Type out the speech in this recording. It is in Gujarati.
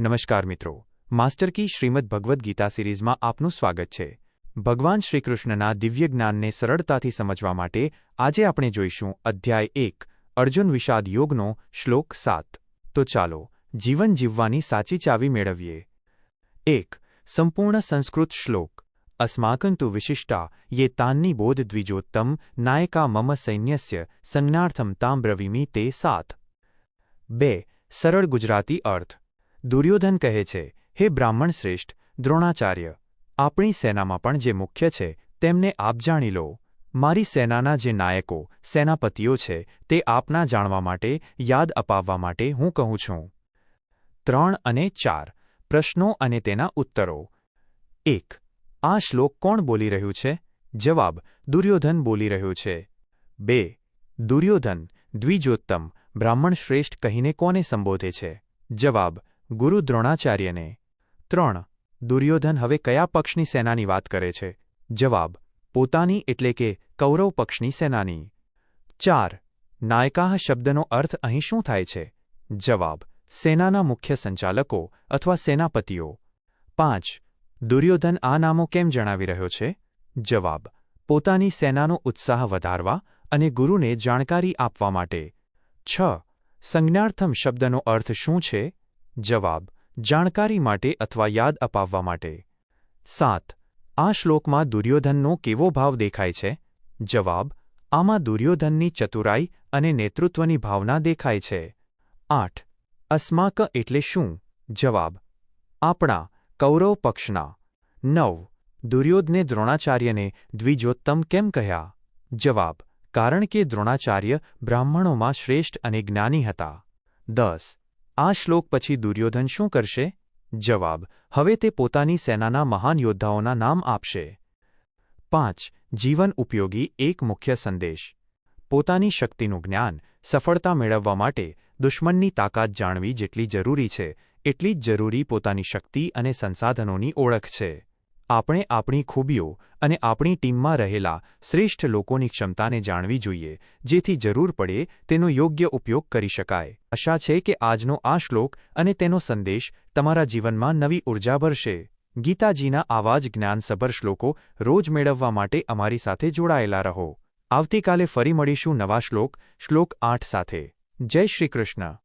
નમસ્કાર મિત્રો. માસ્ટર કી શ્રીમદ ભગવદ્ ગીતા સિરીઝમાં આપનું સ્વાગત છે. ભગવાન શ્રીકૃષ્ણના દિવ્ય જ્ઞાનને સરળતાથી સમજવા માટે આજે આપણે જોઈશું અધ્યાય એક, અર્જુન વિષાદ યોગનો શ્લોક સાત. તો ચાલો, જીવન જીવવાની સાચી ચાવી મેળવીએ. એક, સંપૂર્ણ સંસ્કૃત શ્લોક. અસ્માકંતુ વિશિષ્ટા યે તાન્ની બોધ દ્વિજોત્તમ નાયકા મમ સૈન્યસ્ય સંજ્ઞાર્થમ તામ્રવિમી તે સાત. બે, સરળ ગુજરાતી અર્થ. દુર્યોધન કહે છે, હે બ્રાહ્મણ શ્રેષ્ઠ, દ્રોણાચાર્ય, આપણી સેનામાં પણ જે મુખ્ય છે, તેમને આપ જાણી લો. મારી સેનાના જે નાયકો, સેનાપતિઓ છે, તે આપના જાણવા માટે, યાદ અપાવવા માટે હું કહું છું. ત્રણ અને ચાર, પ્રશ્નો અને તેના ઉત્તરો. એક, આ શ્લોક કોણ બોલી રહ્યું છે? જવાબ, દુર્યોધન બોલી રહ્યું છે. બે, દુર્યોધન, દ્વિજોત્તમ, બ્રાહ્મણ શ્રેષ્ઠ કહીને કોને સંબોધે છે? જવાબ ગુરુ દ્રોણાચાર્યને, ત્રણ, દુર્યોધન હવે કયા પક્ષની સેનાની વાત કરે છે? જવાબ, પોતાની એટલે કે કૌરવ પક્ષની સેનાની. ચાર, નાયકાહ શબ્દનો અર્થ અહીં શું થાય છે? જવાબ, સેનાના મુખ્ય સંચાલકો અથવા સેનાપતિઓ. પાંચ, દુર્યોધન આ નામો કેમ જણાવી રહ્યો છે? જવાબ, પોતાની સેનાનો ઉત્સાહ વધારવા અને ગુરુને જાણકારી આપવા માટે. છ, સંજ્ઞાર્થમ શબ્દનો અર્થ શું છે? જવાબ, જાણકારી માટે અથવા યાદ અપાવવા માટે. સાત, આ શ્લોકમાં દુર્યોધનનો કેવો ભાવ દેખાય છે? જવાબ, આમાં દુર્યોધનની ચતુરાઈ અને નેતૃત્વની ભાવના દેખાય છે. આઠ, અસ્માક એટલે શું? જવાબ, આપણા, કૌરવ પક્ષના. નવ, દુર્યોધને દ્રોણાચાર્યને દ્વિજોત્તમ કેમ કહ્યા? જવાબ, કારણ કે દ્રોણાચાર્ય બ્રાહ્મણોમાં શ્રેષ્ઠ અને જ્ઞાની હતા. દસ આ શ્લોક પછી દુર્યોધન શું કરશે? જવાબ, હવે તે પોતાની સેનાના મહાન યોદ્ધાઓના નામ આપશે. પાંચ, જીવન ઉપયોગી એક મુખ્ય સંદેશ. પોતાની શક્તિનું જ્ઞાન, સફળતા મેળવવા માટે દુશ્મનની તાકાત જાણવી જેટલી જરૂરી છે, એટલી જ જરૂરી પોતાની શક્તિ અને સંસાધનોની ઓળખ છે. આપણે આપણી ખૂબીઓ અને આપણી ટીમમાં રહેલા શ્રેષ્ઠ લોકોની ક્ષમતાને જાણવી જોઈએ, જેથી જરૂર પડે તેનો યોગ્ય ઉપયોગ કરી શકાય. આશા છે કે આજનો આ શ્લોક અને તેનો સંદેશ તમારા જીવનમાં નવી ઊર્જા ભરશે. ગીતાજીના આવા જ જ્ઞાનસભર શ્લોકો રોજ મેળવવા માટે અમારી સાથે જોડાયેલા રહો. આવતીકાલે ફરી મળીશું નવા શ્લોક શ્લોક આઠ સાથે. જય શ્રી કૃષ્ણ.